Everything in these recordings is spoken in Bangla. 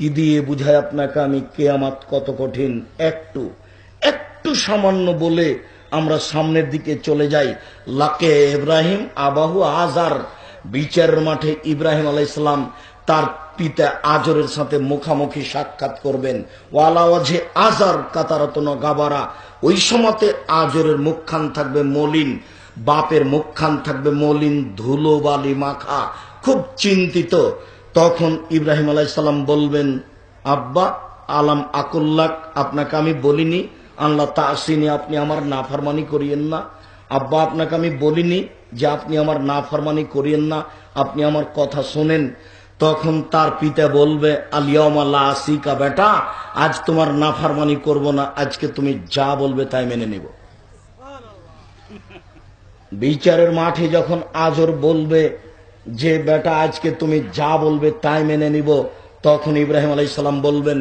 কি দিয়ে বুঝায় আপনাকে আমি কেয়ামাত কত কঠিন? একটু একটু সামান্য বলে আমরা সামনের দিকে চলে যাই। লাকে ইব্রাহিম আবাহু আজার, বিচারের মাঠে ইব্রাহিম আলাই ইসলাম তার পিতা আজরের সাথে মুখামুখি সাক্ষাৎ করবেন। ওয়ালাওয়াজে আজার কাতারাতন গাবারা। ওই সময়তে আজরের মুখখান থাকবে মলিন, বাপের মুখখান থাকবে মলিন ধুলো বালি মাখা। খুব চিন্তিত তখন ইব্রাহিম আলাইসাল্লাম বলবেন আব্বা আলাম আকুল্লাক আপনাকে আমি বলিনি আল্লাহ তাসিনি আপনি আমার নাফারমানি করিয়েন না। আব্বা আপনাকে আমি বলিনি যে আপনি আমার নাফারমানি করিয়েন না আপনি আমার কথা শোনেন। তখন তার পিতা বলবে আলিয়ম আল্লাহ আসিকা বেটা আজ তোমার নাফারমানি করব না আজকে তুমি যা বলবে তাই মেনে নিব। বিচারের মাঠে যখন আজর বলবে যে বেটা আজকে তুমি যা বলবে তাই মেনে নিব। তখন ইব্রাহিম আলাই আলাইসাল্লাম বলবেন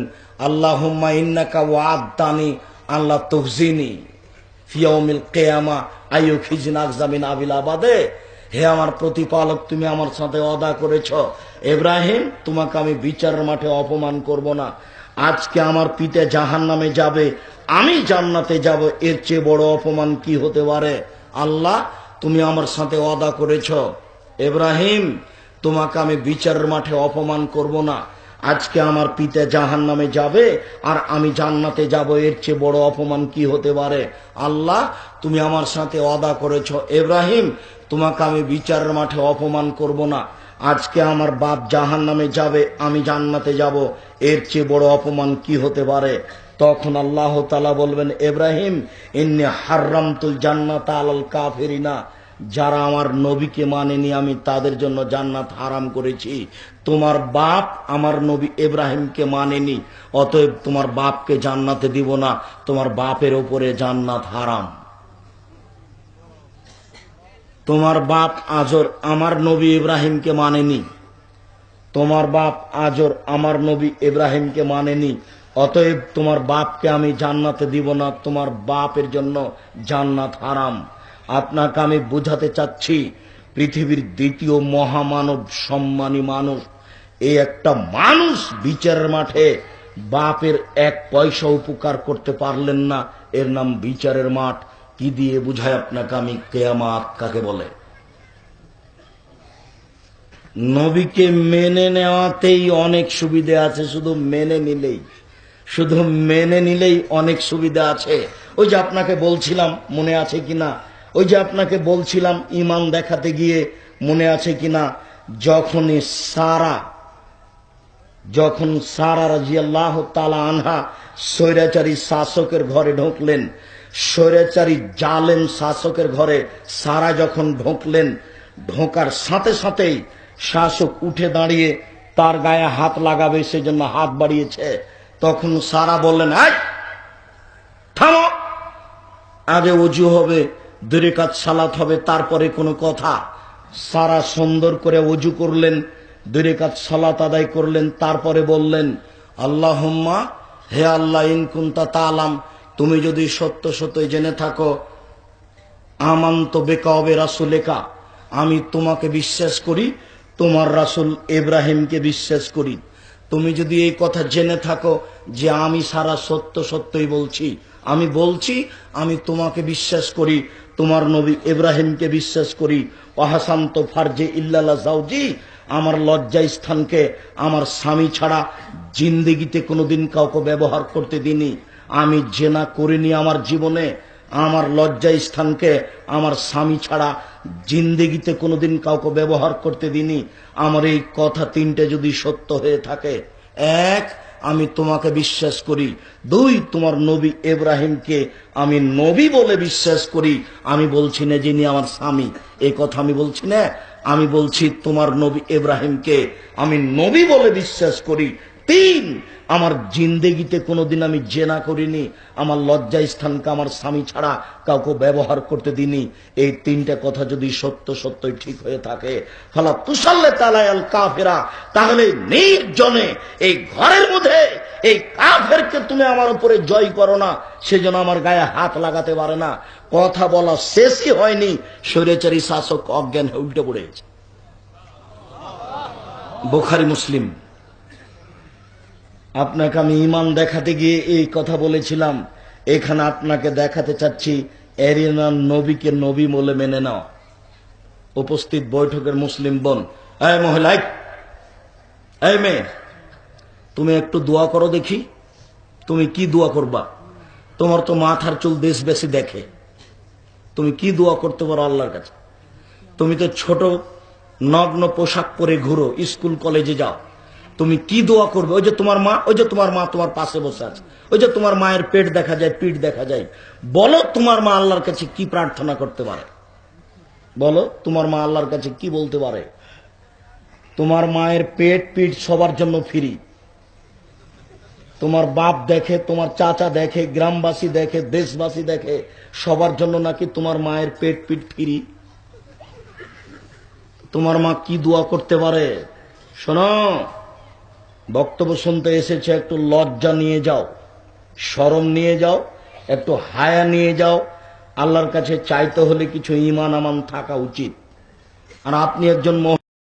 আল্লাহ ইন্নাকা ওয়াদানি আল্লাহ তহজিনি ফিয়াউমিল কেয়ামা আয়ু খিজিনাক জামিন আবিল আবাদে। হে আমার প্রতিপালক, তুমি আমার সাথে অদা করেছ। ইব্রাহিম, তোমাকে আমি বিচারের মাঠে অপমান করব না। আজকে আমার পিতা জাহান নামে যাবে, আমি জান্নাতে যাব, এর চেয়ে বড় অপমান কি হতে পারে? আল্লাহ, তুমি আমার সাথে অদা করেছ। ইব্রাহিম, তোমাকে আমি বিচারের মাঠে অপমান করব না। আজকে আমার পিতা জাহান নামে যাবে আর আমি জান্নাতে যাব। এর চেয়ে বড় অপমান কি হতে পারে? আল্লাহ, তুমি আমার সাথে অদা করেছ। ইব্রাহিম, তোমাকে আমি বিচারের মাঠে অপমান করব না। আজকে আমার বাপ জাহান নামে যাবে, আমি জান্নাতে যাব। এর চেয়ে বড় অপমান কি হতে পারে? তখন আল্লাহ তালা বলবেন, ইব্রাহিম, ইন্নি হার্রামতুল জান্নাত আলাল কাফেরিনা। যারা আমার নবীকে মানেনি, আমি তাদের জন্য জান্নাত হারাম করেছি। তোমার বাপ আমার নবী ইব্রাহিমকে মানেনি, অতএব তোমার বাপকে জান্নাতে দিব না, তোমার বাপের ওপরে জান্নাত হারাম। তোমার বাপ আজর আমার নবী ইব্রাহিমকে মানেনি, তোমার বাপ আজর আমার নবী ইব্রাহিমকে মানেনি, অতএব তোমার বাপকে আমি জান্নাতে দিব না, তোমার বাপের জন্য জান্নাত হারাম। আপনাকে আমি বোঝাতে চাচ্ছি, পৃথিবীর দ্বিতীয় মহামানব সম্মানী মানুষ এই একটা মানুষ বিচারের মাঠে বাপের এক পয়সা উপকার করতে পারলেন না, এর নাম বিচারের মাঠ। কি দিয়ে বুঝায় আপনাকে আমি কেয়ামাত কাকে বলে? নবীকে মেনে নেওয়াতেই অনেক সুবিধে আছে, শুধু মেনে নিলেই। শুধু মেনে নিলেই অনেক সুবিধা আছে। ওই যে আপনাকে বলছিলাম, মনে আছে কিনা? ওই যে আপনাকে বলছিলাম, ইমান দেখাতে গিয়ে মনে আছে কিনা? যখনই সারা, যখন সারা রাজিয়াল্লাহ তালা আনহা স্বৈরাচারী শাসকের ঘরে ঢুকলেন, স্বৈরাচারী জালেম শাসকের ঘরে সারা যখন ঢুকলেন, ঢোকার সাথে সাথেই শাসক উঠে দাঁড়িয়ে তার গায়ে হাত লাগাবে, সেজন্য হাত বাড়িয়েছে। তখন সারা বললেন আয় থামো, আগে উজু হবে দূরে কাজ সালাত হবে, তারপরে কোনো কথা। সারা সুন্দর করে উজু করলেন দূরে কাজ সালাত আদায় করলেন, তারপরে বললেন আল্লাহ হে আল্লাহ ইনকুন্তা তালাম তুমি যদি সত্য সত্যই জেনে থাকো, আমান্ত বেকা হবে রাসুলেকা। আমি তোমাকে বিশ্বাস করি, তোমার রাসুল ইব্রাহিমকে বিশ্বাস করি। তুমি যদি এই কথা জেনে থাকো যে আমি সারা সত্য সত্যই বলছি, আমি বলছি, আমি তোমাকে বিশ্বাস করি তোমার নবী ইব্রাহিমকে বিশ্বাস করি। অহাসান্ত ফারজে ইল্লাল্লাহ জাউজি আমার লজ্জা স্থানকে আমার স্বামী ছাড়া জিন্দেগিতে কোনোদিন কাউকে ব্যবহার করতে দিনি। আমি জেনা করিনি আমার জীবনে, আমার লজ্জা স্থানকে আমার স্বামী ছাড়া জিন্দেগিতে কোনোদিন কাউকে ব্যবহার করতে দিনি। আমার এই কথা তিনটে যদি সত্য হয়ে থাকে, এক আমি তোমাকে বিশ্বাস করি। দুই, তোমার নবী এব্রাহিমকে আমি নবী বলে বিশ্বাস করি। আমি বলছি না যিনি আমার স্বামী। এ কথা আমি বলছি না। আমি বলছি তোমার নবী এব্রাহিমকে আমি নবী বলে বিশ্বাস করি। তিন আমার জিন্দেগিতে কোনোদিন আমি জেনা করিনি। আমার লজ্জা স্থানকে আমার স্বামী ছাড়া কাউকে ব্যবহার করতে দিনি এই তিনটা কথা যদি সত্য, সত্যই ঠিক হয়ে থাকে, ফলা তুষাল্লে তালায়াল কাফেরা। তাহলে নির্জনে এই ঘরের মধ্যে এই কাফেরকে তুমি আমার উপরে জয় করো না সেজন্য আমার গায়ে হাত লাগাতে পারে না। কথা বলা শেষই হয়নি, স্বৈরাচারী শাসক অজ্ঞান হয়ে উল্টে পড়েছে বোখারি মুসলিম আপনাকে আমি ইমান দেখাতে গিয়ে এই কথা বলেছিলাম। এখানে আপনাকে দেখাতে চাচ্ছি এরিনার নবীকে নবী বলে মেনে নাও। উপস্থিত বৈঠকের মুসলিম বোন এই মহিলা এই, এই মেয়ে তুমি একটু দোয়া করো দেখি। তুমি কি দোয়া করবা? তোমার তো মাথার চুল দেশ বেশি দেখে। তুমি কি দোয়া করতে পারো আল্লাহর কাছে? তুমি তো ছোট নগ্ন পোশাক পরে ঘুরো স্কুল কলেজে যাও। তুমি কি দোয়া করবে? ওই যে তোমার মা, ওই যে তোমার মা তোমার পাশে বসে আছে। ওই যে তোমার মায়ের পেট দেখা যায়, পিঠ দেখা যায়। বলো তোমার মা আল্লাহর কাছে কি প্রার্থনা করতে পারে? বলো তোমার মা আল্লাহর কাছে কি বলতে পারে? তোমার মায়ের পেট, পিঠ সবার জন্য ফ্রি। তোমার বাপ দেখে, তোমার চাচা দেখে, গ্রামবাসী দেখে, দেশবাসী দেখে, সবার জন্য নাকি তোমার মায়ের পেট, পিঠ ফ্রি? তোমার মা কি দোয়া করতে পারে? শোনো বক্তব্য শুনতে এসেছে, একটু লজ্জা নিয়ে যাও সরম নিয়ে যাও, একটু হায়া নিয়ে যাও। আল্লাহর কাছে চাইতে হলে কিছু ইমান আমান থাকা উচিত। আর আপনি একজন